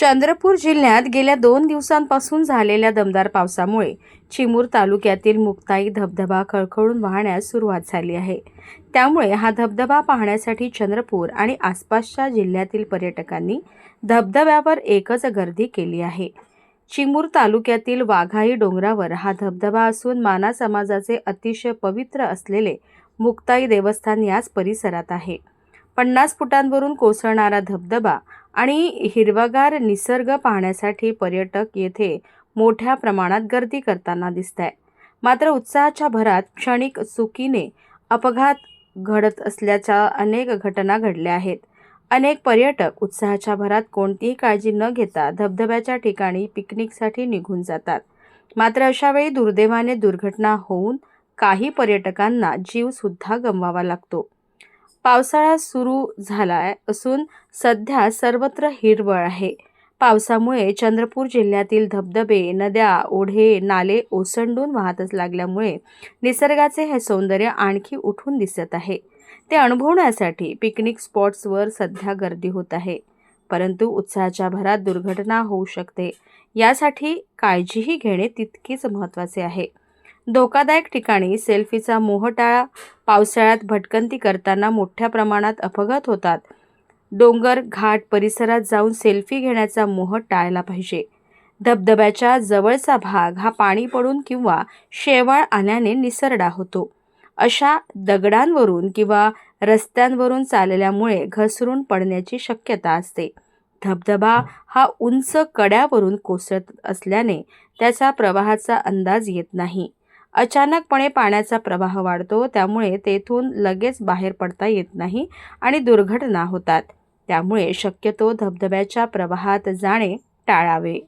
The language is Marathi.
चंद्रपूर जिल्ह्यात गेल्या दोन दिवसांपासून झालेल्या दमदार पावसामुळे चिमूर तालुक्यातील मुक्ताई धबधबा खळखळून वाहण्यास सुरुवात झाली आहे. त्यामुळे हा धबधबा पाहण्यासाठी चंद्रपूर आणि आसपासच्या जिल्ह्यातील पर्यटकांनी धबधब्यावर एकच गर्दी केली आहे. चिमूर तालुक्यातील वाघाई डोंगरावर हा धबधबा असून माना समाजाचे अतिशय पवित्र असलेले मुक्ताई देवस्थान याच परिसरात आहे. पन्नास फुटांवरून कोसळणारा धबधबा आणि हिरवागार निसर्ग पाहण्यासाठी पर्यटक येथे मोठ्या प्रमाणात गर्दी करताना दिसत आहे मात्र उत्साहाच्या भरात क्षणिक चुकीने अपघात घडत असल्याच्या अनेक घटना घडल्या आहेत. अनेक पर्यटक उत्साहाच्या भरात कोणतीही काळजी न घेता धबधब्याच्या ठिकाणी पिकनिकसाठी निघून जातात. मात्र अशावेळी दुर्दैवाने दुर्घटना होऊन काही पर्यटकांना जीवसुद्धा गमवावा लागतो. पावसाळा सुरू झाला असून सध्या सर्वत्र हिरवळ आहे. पावसामुळे चंद्रपूर जिल्ह्यातील धबधबे नद्या ओढे नाले ओसंडून वाहतच लागल्यामुळे निसर्गाचे हे सौंदर्य आणखी उठून दिसत आहे. ते अनुभवण्यासाठी पिकनिक स्पॉट्सवर सध्या गर्दी होत आहे. परंतु उत्साहाच्या भरात दुर्घटना होऊ शकते. यासाठी काळजीही घेणे तितकेच महत्त्वाचे आहे. धोकादायक ठिकाणी सेल्फीचा मोह टाळा पावसाळ्यात भटकंती करताना मोठ्या प्रमाणात अपघात होतात. डोंगर घाट परिसरात जाऊन सेल्फी घेण्याचा मोह टाळला पाहिजे. धबधब्याच्या जवळचा भाग हा पाणी पडून किंवा शेवाळ आल्याने निसरडा होतो. अशा दगडांवरून किंवा रस्त्यांवरून चालल्यामुळे घसरून पडण्याची शक्यता असते. धबधबा हा उंच कड्यावरून कोसळत असल्याने त्याचा प्रवाहाचा अंदाज येत नाही. अचानकपणे पाण्याचा प्रवाह वाढतो त्यामुळे तेथून लगेच बाहेर पडता येत नाही आणि दुर्घटना होतात. त्यामुळे शक्यतो धबधब्याच्या प्रवाहात जाणे टाळावे.